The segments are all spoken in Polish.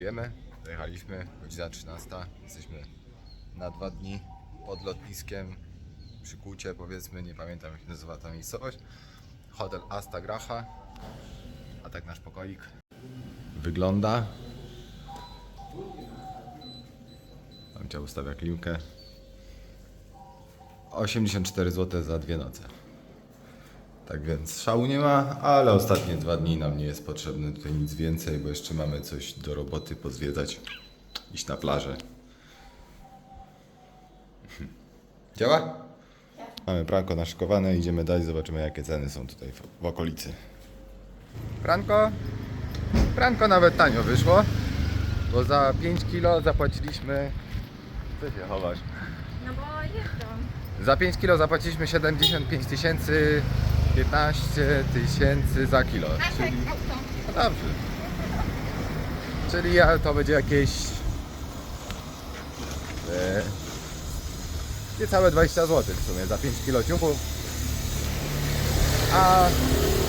Wiemy, dojechaliśmy, godzina 13, jesteśmy na dwa dni pod lotniskiem przy Kłucie, powiedzmy, nie pamiętam jak się nazywa ta miejscowość. Hotel Asta Gracha, a tak nasz pokoik wygląda. Tam cię ustawia klimkę. 84 zł za dwie noce. Tak więc szału nie ma, ale ostatnie dwa dni nam nie jest potrzebne tutaj nic więcej, bo jeszcze mamy coś do roboty pozwiedzać, iść na plażę. Działa? Mamy pranko naszykowane, idziemy dalej, zobaczymy jakie ceny są tutaj w, w okolicy. Pranko? Pranko nawet tanio wyszło, bo za 5 kilo zapłaciliśmy... Co się chowasz? No bo jeżdżą. Za 5 kilo zapłaciliśmy 75 tysięcy, 15 tysięcy za kilo. Czyli, no dobrze. Czyli to będzie jakieś e, niecałe 20 zł w sumie za 5 kilo ciuchów. A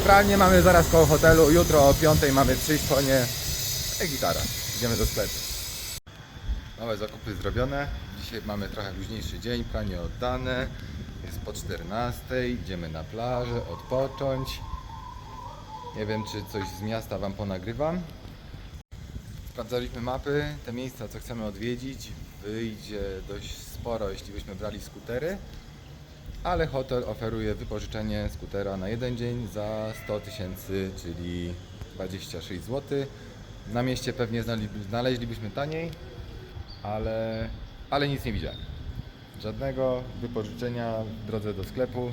pralnię mamy zaraz koło hotelu. Jutro o 5 mamy przyjść po nie. E, gitara. Idziemy do sklepu. Nowe zakupy zrobione. Dzisiaj mamy trochę późniejszy dzień, pranie oddane. Jest po 14. Idziemy na plażę, odpocząć. Nie wiem, czy coś z miasta Wam ponagrywam. Sprawdzaliśmy mapy, te miejsca, co chcemy odwiedzić. Wyjdzie dość sporo, jeśli byśmy brali skutery. Ale hotel oferuje wypożyczenie skutera na jeden dzień za 100 tysięcy, czyli 26 zł. Na mieście pewnie znaleźlibyśmy taniej, ale, ale nic nie widziałem. Żadnego wypożyczenia w drodze do sklepu.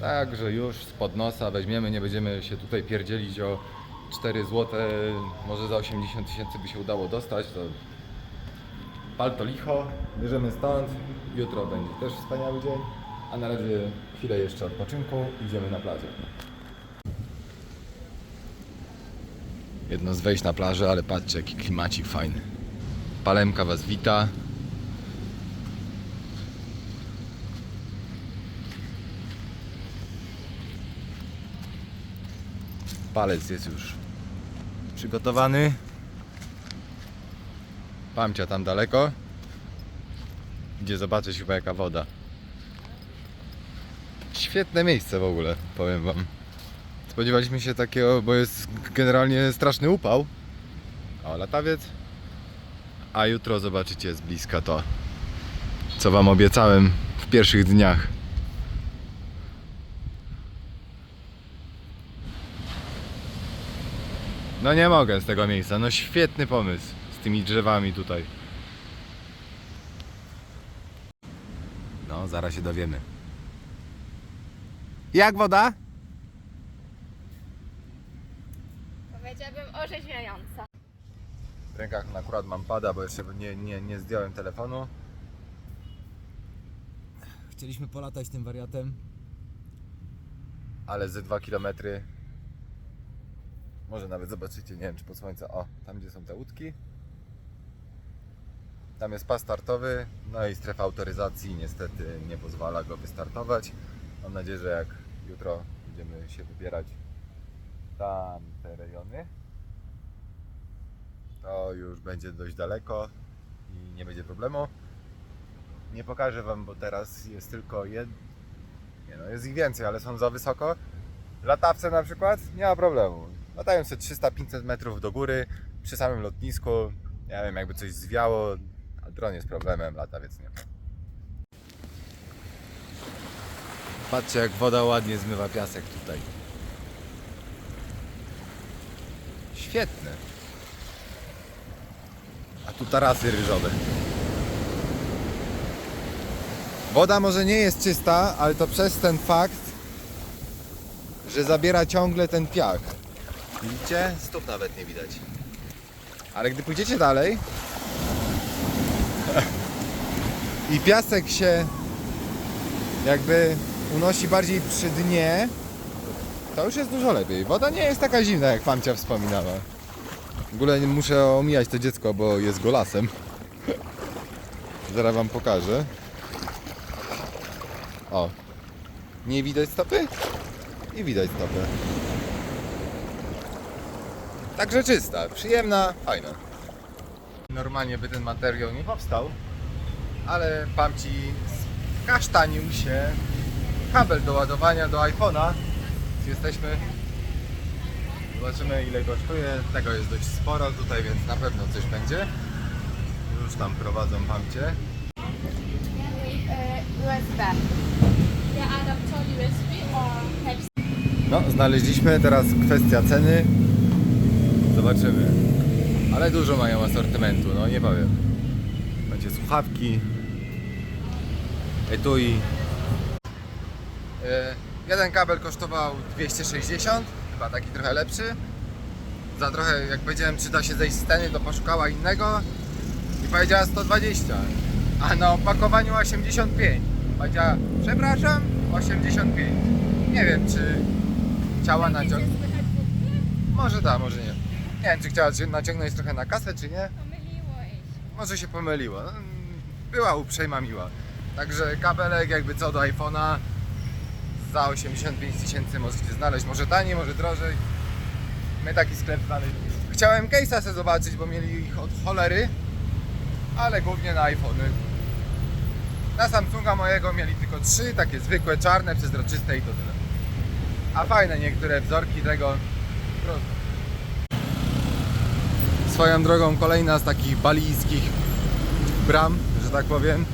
Także już spod nosa weźmiemy, nie będziemy się tutaj pierdzielić o 4 zł, może za 80 tysięcy by się udało dostać, to pal to licho, bierzemy stąd, jutro będzie też wspaniały dzień, a na razie chwilę jeszcze odpoczynku, idziemy na plażę. Jedno z wejść na plażę, ale patrzcie jaki klimacik fajny. Palemka Was wita. Palec jest już przygotowany. Pamcia tam daleko. Idzie zobaczyć chyba jaka woda. Świetne miejsce w ogóle, powiem Wam. Spodziewaliśmy się takiego, bo jest generalnie straszny upał. O, latawiec. A jutro zobaczycie z bliska to, co Wam obiecałem w pierwszych dniach. No nie mogę z tego miejsca. No świetny pomysł z tymi drzewami tutaj. No, zaraz się dowiemy. Jak woda? Powiedziałabym orzeźwiająca. W rękach akurat mam pada, bo jeszcze nie, nie, nie zdjąłem telefonu. Chcieliśmy polatać tym wariatem, ale ze 2 km. Może nawet zobaczycie, nie wiem czy pod słońce. O, tam gdzie są te łódki. Tam jest pas startowy, no i strefa autoryzacji niestety nie pozwala go wystartować. Mam nadzieję, że jak jutro będziemy się wybierać w tamte rejony, to już będzie dość daleko i nie będzie problemu. Nie pokażę Wam, bo teraz jest tylko jed... Nie no, jest ich więcej, ale są za wysoko. Latawce na przykład, nie ma problemu. Latają sobie 300-500 metrów do góry przy samym lotnisku. Nie wiem, jakby coś zwiało, a dron jest problemem, lata, więc nie. Patrzcie, jak woda ładnie zmywa piasek tutaj. Świetne. A tu tarasy ryżowe. Woda może nie jest czysta, ale to przez ten fakt, że zabiera ciągle ten piach. Widzicie? Stóp nawet nie widać. Ale gdy pójdziecie dalej i piasek się jakby unosi bardziej przy dnie, to już jest dużo lepiej. Woda nie jest taka zimna, jak Pamcia wspominała. W ogóle muszę omijać to dziecko, bo jest golasem. Zaraz wam pokażę. O. Nie widać stopy? I widać stopy. Także czysta, przyjemna, fajna. normalnie by ten materiał nie powstał, ale Pamci skasztanił się kabel do ładowania do iPhone'a. Jesteśmy. Zobaczymy ile kosztuje. Tego jest dość sporo tutaj, więc na pewno coś będzie. Już tam prowadzą Pamcie. USB. No, znaleźliśmy teraz kwestia ceny. Zobaczymy. Ale dużo mają asortymentu, no nie powiem. Będzie słuchawki, etui. E, Jeden kabel kosztował 260, chyba taki trochę lepszy. Za trochę, jak powiedziałem, czy da się zejść z ceny, to poszukała innego i powiedziała 120, a na opakowaniu 85. Powiedziała, przepraszam, 85. Nie wiem, czy chciała naciągnąć. Może da, może nie. Nie wiem, czy chciała cię naciągnąć trochę na kasę, czy nie. Pomyliło ich. Może się pomyliła. No, Była uprzejma, miła. Także kabelek jakby co do iPhone'a za 85 tysięcy możecie znaleźć. Może taniej, może drożej. My taki sklep znaleźliśmy. Chciałem case'a sobie zobaczyć, bo mieli ich od cholery, ale głównie na iPhony. Na Samsunga mojego mieli tylko trzy, takie zwykłe, czarne, przezroczyste i to tyle. A fajne niektóre wzorki tego. Prosto. Swoją drogą kolejna z takich balijskich bram, że tak powiem.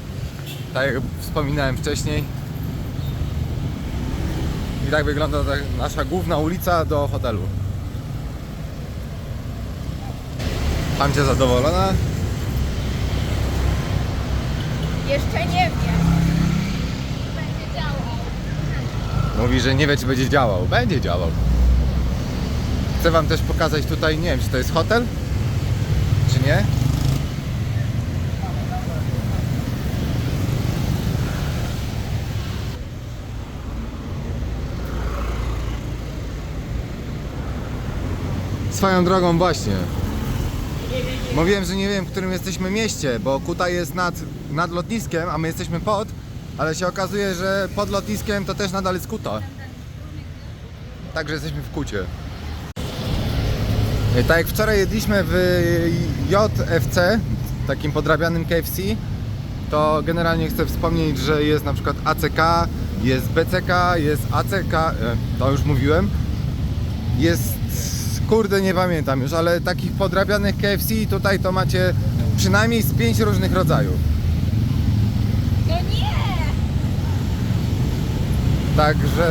Tak jak wspominałem wcześniej. I tak wygląda nasza główna ulica do hotelu. Pancia zadowolona? Jeszcze nie wiem. Będzie działał. Mówi, że nie wie czy będzie działał. Będzie działał. Chcę wam też pokazać tutaj, nie wiem czy to jest hotel, czy nie. Swoją drogą właśnie. Mówiłem, że nie wiem, w którym jesteśmy mieście, bo Kuta jest nad, nad lotniskiem, a my jesteśmy pod, ale się okazuje, że pod lotniskiem to też nadal jest Kuta. Także jesteśmy w Kucie. E, Tak jak wczoraj jedliśmy w JFC, takim podrabianym KFC, to generalnie chcę wspomnieć, że jest na przykład ACK, jest BCK, jest ACK, e, to już mówiłem. Jest, kurde nie pamiętam już, ale takich podrabianych KFC tutaj to macie przynajmniej z pięć różnych rodzajów. No nie! Także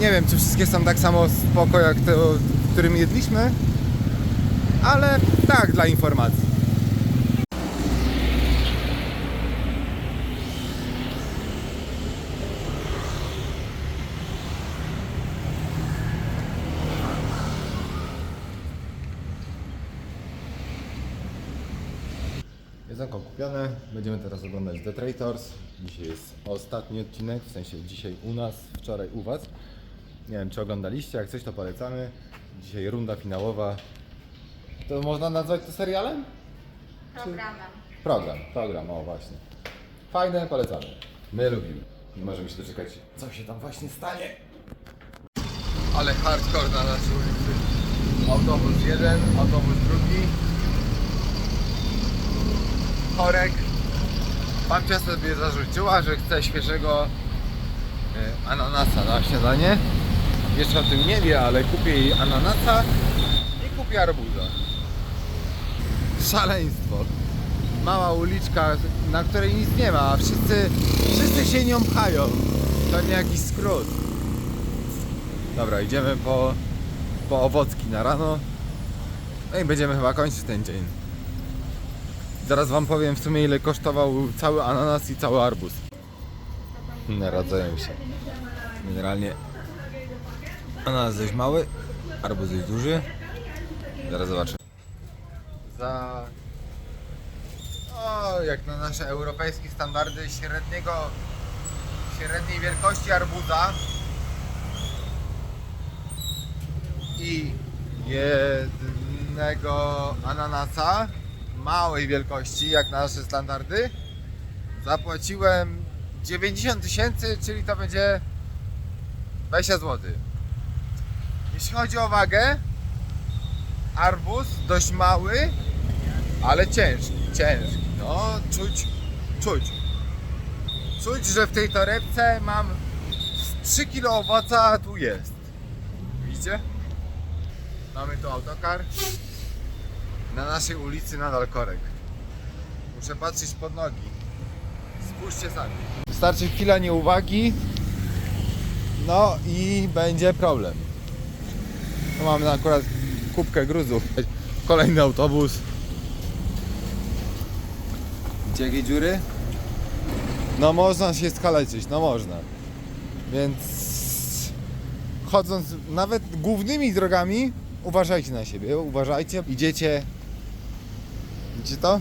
nie wiem, czy wszystkie są tak samo spoko jak te, w którym jedliśmy, ale tak dla informacji. Jedzonko kupione, będziemy teraz oglądać The Traitors. Dzisiaj jest ostatni odcinek, w sensie dzisiaj u nas, wczoraj u Was. Nie wiem czy oglądaliście, jak coś to polecamy. Dzisiaj runda finałowa. To można nazwać to serialem? Programem. Program, program, o właśnie. Fajne, polecamy. My lubimy. Nie możemy się doczekać, co się tam właśnie stanie. Ale hardcore na naszej ulicy. Autobus jeden, autobus drugi. Chorek. Babcia sobie zarzuciła, że chce świeżego e, ananasa na śniadanie. Jeszcze o tym nie wie, ale kupię jej ananasa i kupię arbuza. Szaleństwo. Mała uliczka, na której nic nie ma, a wszyscy, wszyscy się nią pchają. To nie jakiś skrót. Dobra, idziemy po, po owocki na rano. No i będziemy chyba kończyć ten dzień. Zaraz wam powiem w sumie ile kosztował cały ananas i cały arbuz. Naradzają się. Generalnie ananas dość mały, arbuz dość duży. Zaraz zobaczę. Za o, jak na nasze europejskie standardy średniego średniej wielkości arbuza. I jednego ananasa małej wielkości, jak na nasze standardy, zapłaciłem 90 tysięcy, czyli to będzie 20 zł. Jeśli chodzi o wagę, arbuz dość mały, ale ciężki, ciężki. No, czuć, czuć. Czuć, że w tej torebce mam z 3 kg owoca, a tu jest. Widzicie? Mamy tu autokar. Na naszej ulicy nadal korek. Muszę patrzeć pod nogi. Spójrzcie sami. Wystarczy chwila nieuwagi. No i będzie problem. Tu mamy akurat kubkę gruzu. Kolejny autobus. Gdzie jakie dziury? No można się skaleczyć, no można. Więc chodząc nawet głównymi drogami, uważajcie na siebie, uważajcie. Idziecie, widzicie to?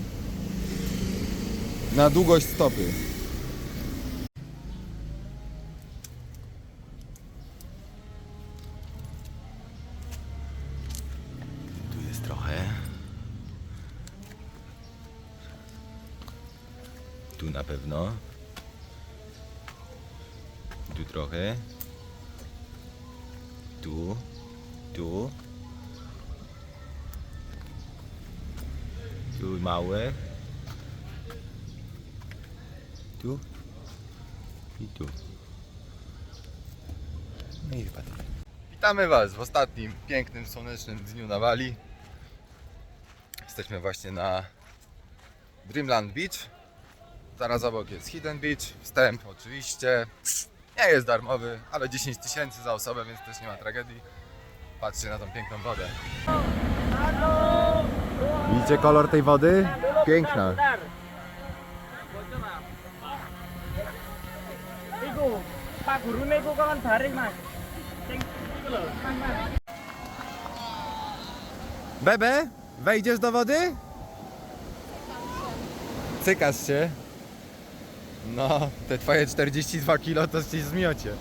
Na długość stopy. I tu. No i chyba tyle. Witamy Was w ostatnim pięknym, słonecznym dniu na Bali. Jesteśmy właśnie na Dreamland Beach. Zaraz obok jest Hidden Beach. Wstęp oczywiście nie jest darmowy, ale 10 tysięcy za osobę, więc też nie ma tragedii. Patrzcie na tą piękną wodę. Widzicie kolor tej wody? Piękna. Pak Gurune iku kawan bareng, Mas. Sing Bebe, wejdziesz do wody? Cykasz się. No, te twoje 42 kilo to ci zmiocie.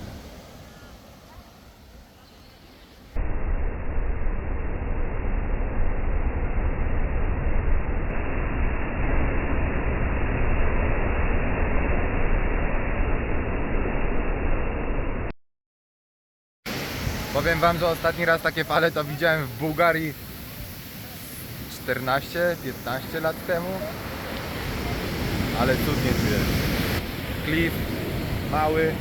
Powiem wam, że ostatni raz takie fale to widziałem w Bułgarii 14-15 lat temu. Ale cudnie tu jest. Klif, mały.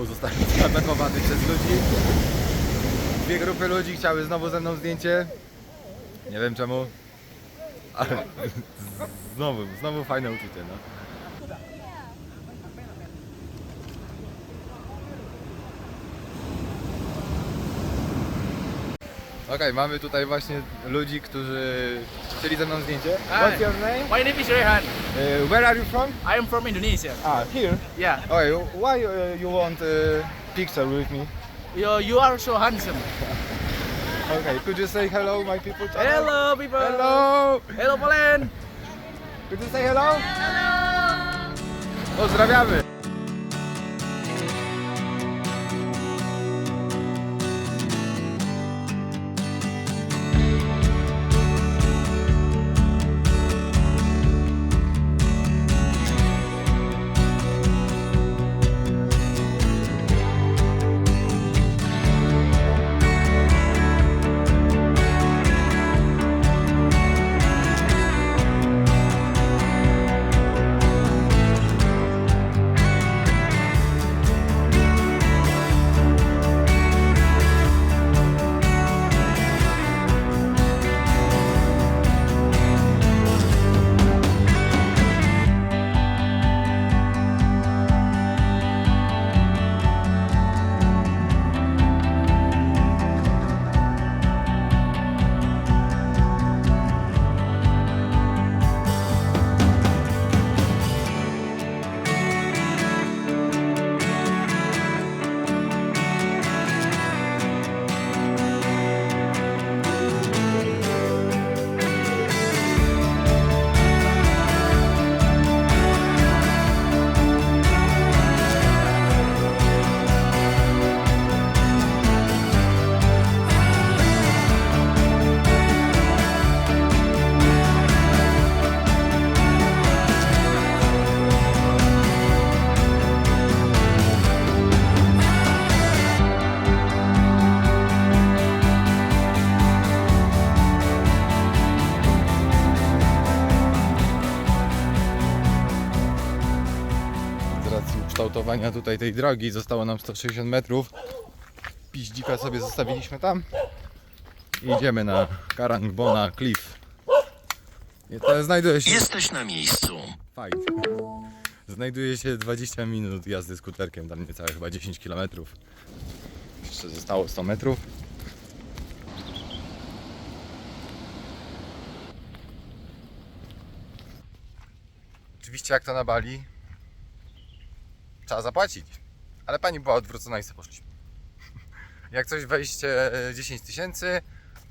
Znowu zostałem zaatakowany przez ludzi. Dwie grupy ludzi chciały znowu ze mną zdjęcie. Nie wiem czemu. Ale znowu, znowu fajne uczucie, no. Okej, mamy tutaj właśnie ludzi, którzy chcieli ze mną zdjęcie. What's your name? My name is Rehan. Uh, where are you from? I am from Indonesia. Ah, here. Yeah. Okay, why uh, you want a picture with me? You, you are so handsome. Okay, could you say hello, my people? channel? Hello, people. Hello! Hello, Poland. Could you say hello? hello? Pozdrawiamy! Ukształtowania tutaj tej drogi. Zostało nam 160 metrów. Piździka sobie zostawiliśmy tam. I idziemy na Karangbona Cliff. I to znajduje się... Jesteś na miejscu. Fajnie. Znajduje się 20 minut jazdy skuterkiem, tam niecałe chyba 10 km. Jeszcze zostało 100 metrów. Oczywiście jak to na Bali, trzeba zapłacić. Ale pani była odwrócona i sobie poszliśmy. Jak coś wejście e, 10 tysięcy,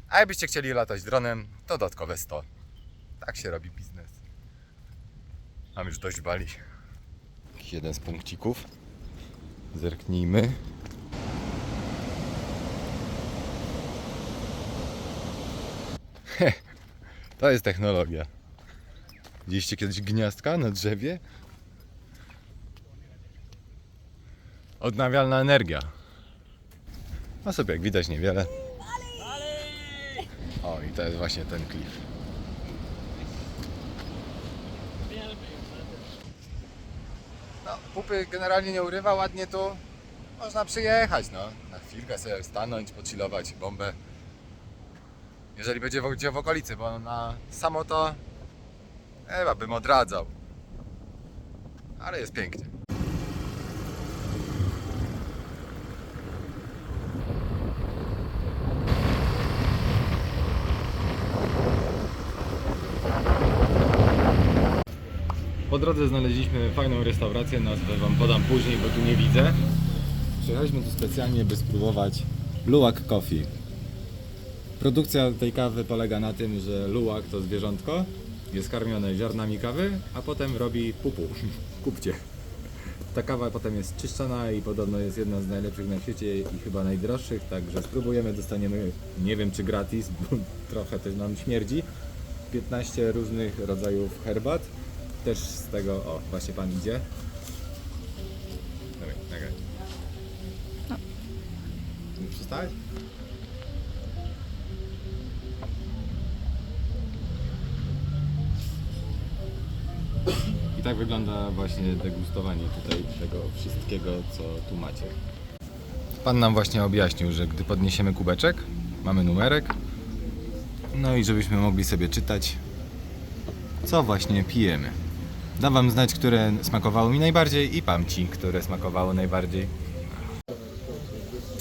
a jakbyście chcieli latać dronem, to dodatkowe 100. Tak się robi biznes. Mam już dość Bali. Jeden z punkcików. Zerknijmy. Heh, to jest technologia. Widzieliście kiedyś gniazdka na drzewie? Odnawialna energia. A sobie jak widać niewiele. O i to jest właśnie ten klif. No, pupy generalnie nie urywa, ładnie tu można przyjechać, no. Na chwilkę sobie stanąć, pocilować bombę. Jeżeli będzie w, gdzie w okolicy, bo na samo to chyba bym odradzał. Ale jest pięknie. Po drodze znaleźliśmy fajną restaurację, nazwę wam podam później, bo tu nie widzę. Przyjechaliśmy tu specjalnie, by spróbować Luwak Coffee. Produkcja tej kawy polega na tym, że luwak to zwierzątko, jest karmione ziarnami kawy, a potem robi pupu. Kupcie. Ta kawa potem jest czyszczona i podobno jest jedna z najlepszych na świecie i chyba najdroższych, także spróbujemy, dostaniemy, nie wiem czy gratis, bo trochę też nam śmierdzi, 15 różnych rodzajów herbat, też z tego, o właśnie pan idzie. Dawaj, nagraj. Nie przestałeś? I tak wygląda właśnie degustowanie tutaj tego wszystkiego, co tu macie. Pan nam właśnie objaśnił, że gdy podniesiemy kubeczek, mamy numerek, no i żebyśmy mogli sobie czytać, co właśnie pijemy. Dam wam znać, które smakowało mi najbardziej i pamci, które smakowało najbardziej.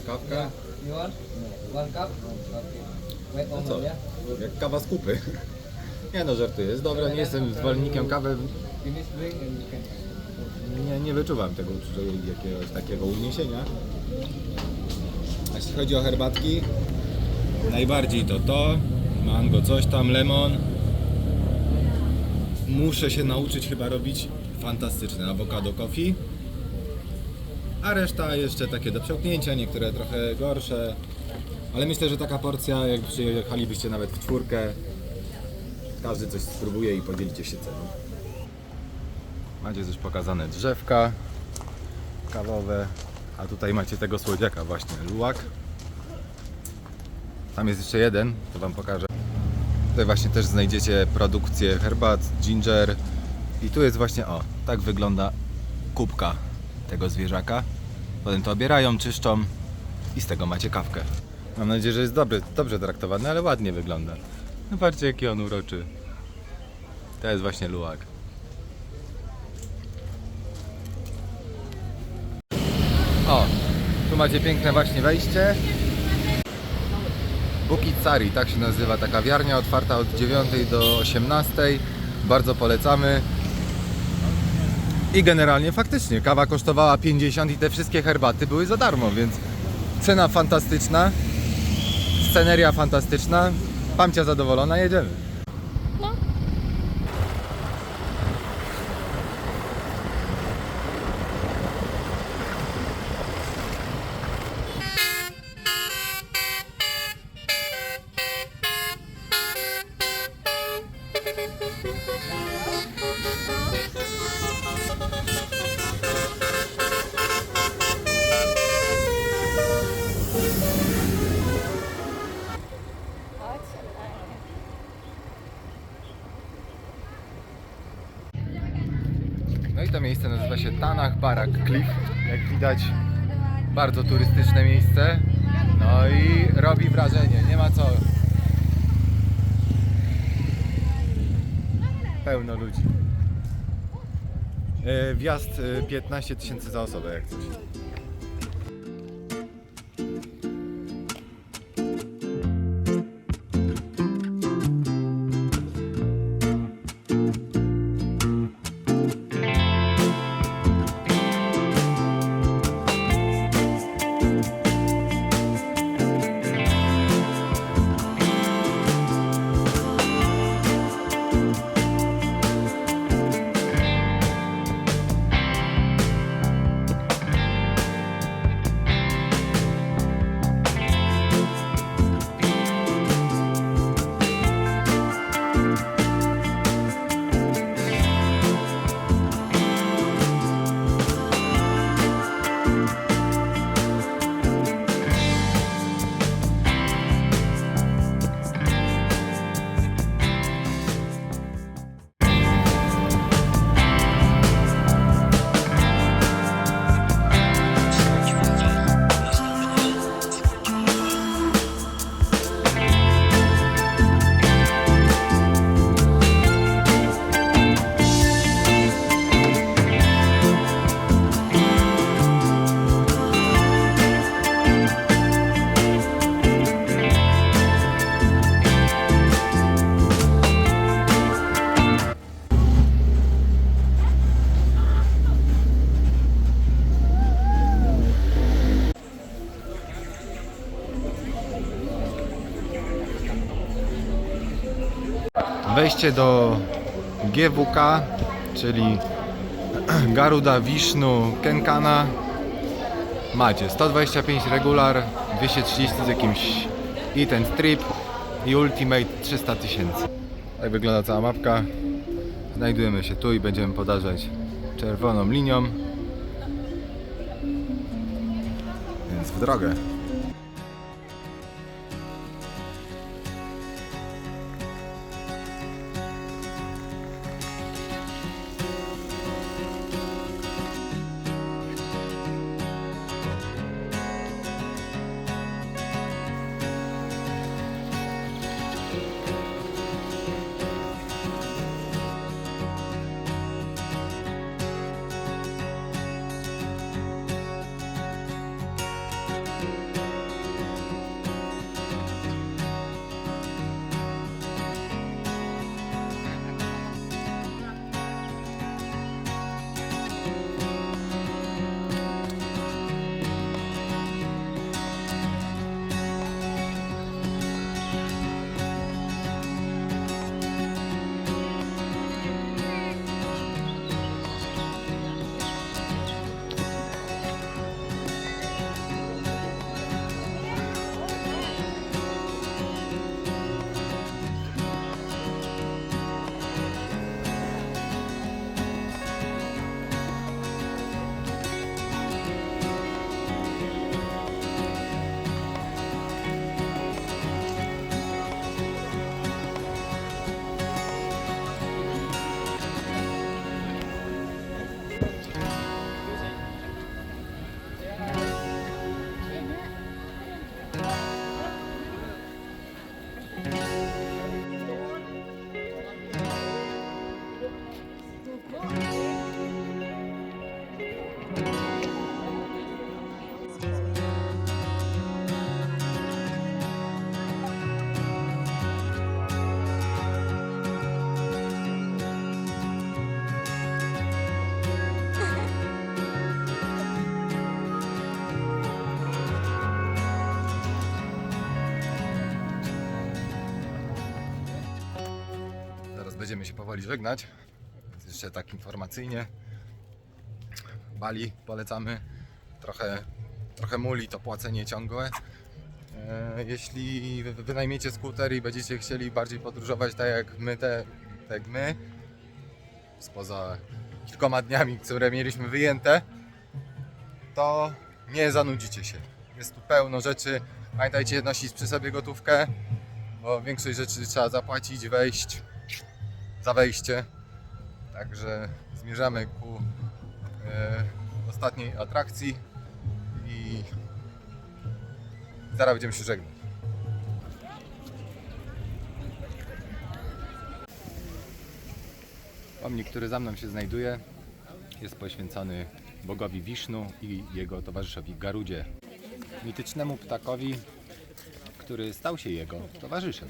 Kawka? You want? One cup? Okay. Wait No co? Jak kawa z kupy. Nie no, żartuję. Jest dobra, nie jestem zwolennikiem kawy. Nie, nie wyczuwam tego jakiegoś takiego uniesienia. A jeśli chodzi o herbatki, najbardziej to to, mango coś tam, lemon. Muszę się nauczyć chyba robić fantastyczne awokado coffee. A reszta jeszcze takie do przełknięcia, niektóre trochę gorsze. Ale myślę, że taka porcja, jak przyjechalibyście nawet w czwórkę, każdy coś spróbuje i podzielicie się ceną. Macie też pokazane drzewka kawowe, a tutaj macie tego słodziaka właśnie, luwak. Tam jest jeszcze jeden, to Wam pokażę. Tutaj właśnie też znajdziecie produkcję herbat, ginger i tu jest właśnie, o, tak wygląda kubka tego zwierzaka. Potem to obierają, czyszczą i z tego macie kawkę. Mam nadzieję, że jest dobry, dobrze traktowany, ale ładnie wygląda. No patrzcie jaki on uroczy. To jest właśnie luwak. O, tu macie piękne właśnie wejście. Bukit Sari, tak się nazywa ta kawiarnia, otwarta od 9 do 18. Bardzo polecamy. I generalnie faktycznie kawa kosztowała 50 i te wszystkie herbaty były za darmo, więc cena fantastyczna, sceneria fantastyczna, pamcia zadowolona, jedziemy. Jak widać, bardzo turystyczne miejsce. No i robi wrażenie, nie ma co. Pełno ludzi. E, Wjazd e, 15 tysięcy za osobę, jak coś. Wejście do GWK, czyli Garuda Wisznu Kenkana. Macie 125 regular, 230 z jakimś Eat and Trip i Ultimate 300 tysięcy. Tak wygląda cała mapka. Znajdujemy się tu i będziemy podarzać czerwoną linią. Więc w drogę. Powoli żegnać. Jeszcze tak informacyjnie. Bali polecamy. Trochę, trochę muli to płacenie ciągłe. E, Jeśli wy- wynajmiecie skuter i będziecie chcieli bardziej podróżować tak jak my, te, tak jak my, spoza kilkoma dniami, które mieliśmy wyjęte, to nie zanudzicie się. Jest tu pełno rzeczy. Pamiętajcie nosić przy sobie gotówkę, bo większość rzeczy trzeba zapłacić, wejść za wejście. Także zmierzamy ku e, ostatniej atrakcji i zaraz będziemy się żegnać. Pomnik, który za mną się znajduje, jest poświęcony bogowi Wisznu i jego towarzyszowi Garudzie, mitycznemu ptakowi, który stał się jego towarzyszem.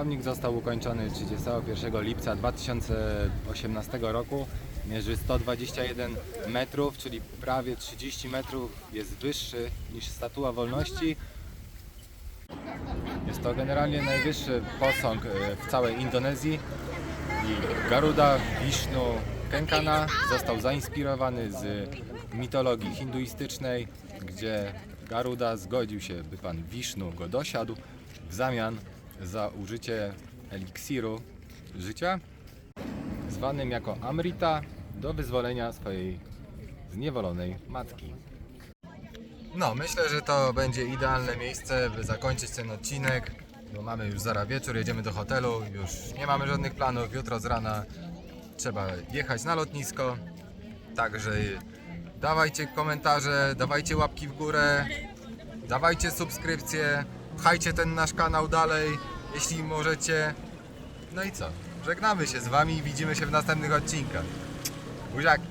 Pomnik został ukończony 31 lipca 2018 roku. Mierzy 121 metrów, czyli prawie 30 metrów jest wyższy niż Statua Wolności. Jest to generalnie najwyższy posąg e, w całej Indonezji i Garuda Vishnu Kenkana został zainspirowany z mitologii hinduistycznej, gdzie Garuda zgodził się, by pan Vishnu go dosiadł w zamian za użycie eliksiru życia, zwanym jako Amrita, do wyzwolenia swojej zniewolonej matki. No, myślę, że to będzie idealne miejsce, by zakończyć ten odcinek, bo mamy już zaraz wieczór, jedziemy do hotelu, już nie mamy żadnych planów, jutro z rana trzeba jechać na lotnisko, także dawajcie komentarze, dawajcie łapki w górę, dawajcie subskrypcje, pchajcie ten nasz kanał dalej, jeśli możecie. No i co? Żegnamy się z Wami i widzimy się w następnych odcinkach. Buziaki!